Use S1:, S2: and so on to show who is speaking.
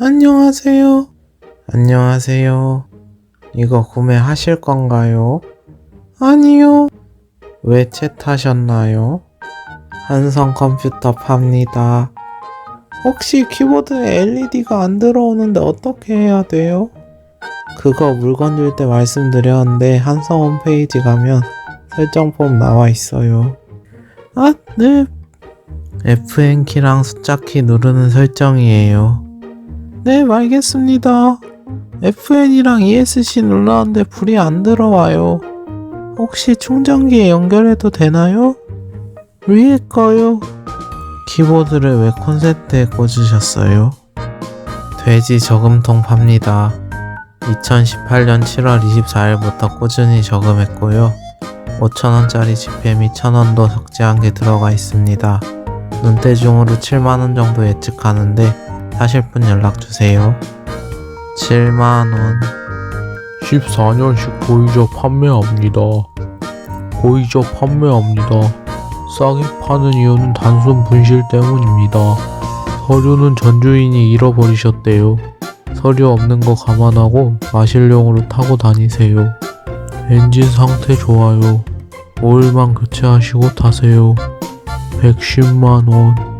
S1: 안녕하세요. 안녕하세요. 이거 구매하실 건가요? 아니요. 왜 챗하셨나요? 한성 컴퓨터 팝니다. 혹시 키보드에 LED가 안 들어오는데 어떻게 해야 돼요? 그거 물건 줄 때 말씀드렸는데 한성 홈페이지 가면 설정 폼 나와 있어요. 아, 네. Fn키랑 숫자 키 누르는 설정이에요. 네, 알겠습니다. FN이랑 ESC 눌렀는데 불이 안 들어와요. 혹시 충전기에 연결해도 되나요? 위에 거요. 키보드를 왜 콘센트에 꽂으셨어요? 돼지 저금통 팝니다. 2018년 7월 24일부터 꾸준히 저금했고요. 5천원짜리 지폐 및 1,000원도 적지 않게 들어가 있습니다. 눈대중으로 7만원 정도 예측하는데 사실 분 연락주세요. 7만원.
S2: 14년씩 보이저 판매합니다. 보이저 판매합니다. 싸게 파는 이유는 단순 분실 때문입니다. 서류는 전주인이 잃어버리셨대요. 서류 없는 거 감안하고 마실용으로 타고 다니세요. 엔진 상태 좋아요. 오일만 교체하시고 타세요. 110만원.